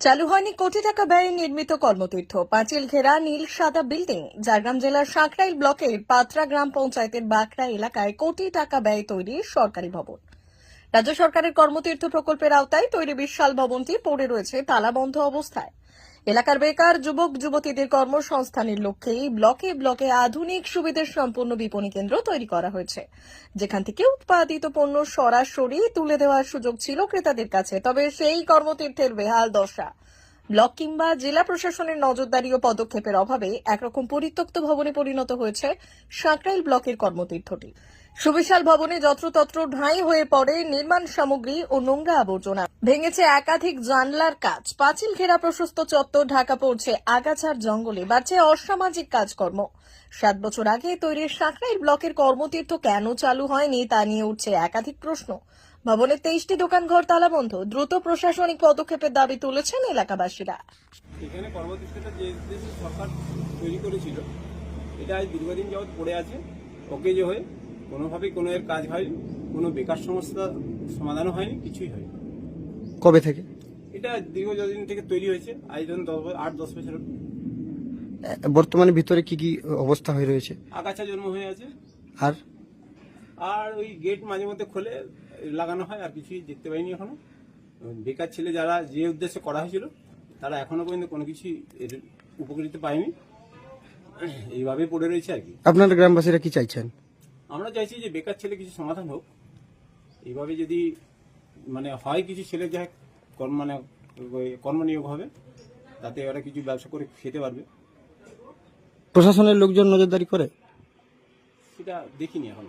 চালু হয়নি কোটি টাকা ব্যয়ে নির্মিত কর্মতীর্থ। পাঁচিল ঘেরা নীল সাদা বিল্ডিং। ঝাড়গ্রাম জেলার সাঁকরাইল ব্লকের পাত্রা গ্রাম পঞ্চায়েতের বাঁকড়া এলাকায় কোটি টাকা ব্যয়ে তৈরি সরকারি ভবন। রাজ্য সরকারের কর্মতীর্থ প্রকল্পের আওতায় তৈরি বিশাল ভবনটি পড়ে রয়েছে তালাবন্ধ অবস্থায়। এলাকার বেকার যুবক, যুবতীদের কর্মসংস্থানের লক্ষ্যেই ব্লকে ব্লকে আধুনিক সুবিধা সম্পন্ন বিপণী কেন্দ্র তৈরি করা হয়েছে। যেখান থেকে উৎপাদিত পণ্য সরাসরি তুলে দেওয়ার সুযোগ ছিল ক্রেতাদের কাছে, তবে সেই কর্মতীর্থের বেহাল দশা। ব্লক কিংবা জেলা প্রশাসনের নজরদারি ও পদক্ষেপের অভাবে একরকম পরিত্যক্ত ভবনে পরিণত হয়েছে সাঁকরাইল ব্লকের কর্মতীর্থটি। সুবিশাল ভবনে যত্রতত্র ঢাই হয়ে পড়ে নির্মাণ সামগ্রী ও নোংরা আবর্জনা। ভেঙেছে একাধিক জানলার কাজ। পাঁচিল ঘেরা প্রশস্ত চত্বর ঢাকা পড়ছে আগাছার জঙ্গলে। বাড়ছে অসামাজিক কাজকর্ম। সাত বছর আগে তৈরি সাঁকরাইল ব্লকের কর্মতীর্থ কেন চালু হয়নি তা নিয়ে উঠছে একাধিক প্রশ্ন। ভবনের তেইশটি দোকান দোকানঘর তালাবন্ধ দ্রুত প্রশাসনিক পদক্ষেপের দাবি তুলেছেন এলাকাবাসীরা। এখানে কর্মদৃষ্টিটা যে সরকার তৈরি করেছিল এটা আজ দীর্ঘদিন যাবৎ পড়ে আছে অকেজে হয়ে। কোনোভাবেই কোনো এর কাজ হয়নি কোনো বেকার সমস্যা সমাধানও হয়নি কিছুই হয়নি। কবে থেকে? এটা দীর্ঘ যতদিন থেকে তৈরি হয়েছে আজ ধরুন দশ বছর- আট দশ বছর বর্তমানে ভিতরে কি কি অবস্থা হয়ে রয়েছে? আগাছা জন্ম হয়ে আছে। আর? আর ওই গেট মাঝে মধ্যে খুলে লাগানো হয় আর কিছুই দেখতে পাইনি এখনও। বেকার ছেলে যারা যে উদ্দেশ্যে করা হয়েছিল তারা এখনও পর্যন্ত কোনো কিছুই এর উপকৃত পায়নি। এইভাবেই পড়ে রয়েছে আর কি। আপনার গ্রামবাসীরা কি চাইছেন? আমরা চাইছি যে বেকার ছেলে কিছু সমাধান হোক। এইভাবে যদি মানে হয় কিছু ছেলে যা কর্ম মানে ওই কর্মনিয়োগ হবে তাতে ওরা কিছু ব্যবসা করে খেতে পারবে। প্রশাসনের লোকজন নজরদারি করে? সেটা দেখিনি এখন।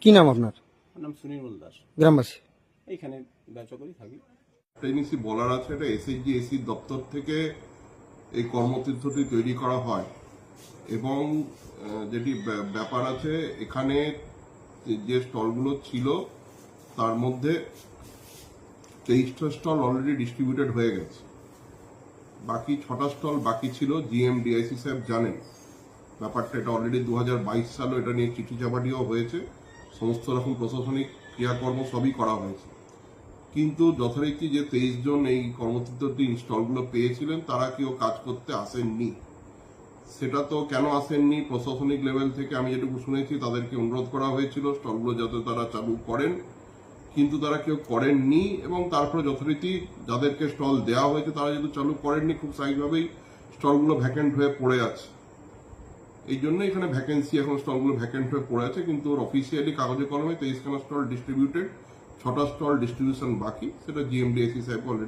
কি নাম আপনার? নাম সুনীল মূল দাস গ্রামবাসী। এইখানে ব্যবসা করি থাকি। টেনিসি বলার আছে এটা এসএইচজি এসি দপ্তর থেকে এই কর্মতীর্থটি তৈরি করা হয়। এবং যেটি ব্যা- ব্যাপার আছে এখানে যে স্টলগুলো ছিল তার মধ্যে তেইশটা স্টল অলরেডি ডিস্ট্রিবিউটেড হয়ে গেছে। বাকি ছটা স্টল বাকি ছিল জিএম ডিআইসি সাহেব জানেন। ব্যাপারটা এটা অলরেডি দু হাজার বাইশ সালে এটা নিয়ে চিঠি চাপাটিও হয়েছে। সমস্ত রকম প্রশাসনিক ক্রিয়াকর্ম সবই করা হয়েছে। কিন্তু যথারীতি যে তেইশ জন এই কর্মতীর্থটি স্টলগুলো পেয়েছিলেন, তারা কেউ কাজ করতে আসেননি। সেটা তো কেন আসেননি? প্রশাসনিক লেভেল থেকে আমি যেটুকু শুনেছি, তাদেরকে অনুরোধ করা হয়েছিল, স্টলগুলো যাতে তারা চালু করেন। কিন্তু তারা কেউ করেননি এবং তারপরে যথারীতি যাদেরকে স্টল দেওয়া হয়েছে, তারা যেহেতু চালু করেননি, খুব স্বাভাবিকভাবেই স্টলগুলো ভ্যাকেন্ট হয়ে পড়ে আছে। এই জন্য এখানে ভ্যাকেন্সি এখন স্টলগুলো ভ্যাকেন্ট হয়ে পড়ে আছে, কিন্তু ওর অফিসিয়ালি কাগজে কলমে তেইশখানা স্টল ডিস্ট্রিবিউটেড ছটা স্টল ডিস্ট্রিবিউশন বাকি, সেটা জিএমডিএসি সাহেব অলরেডি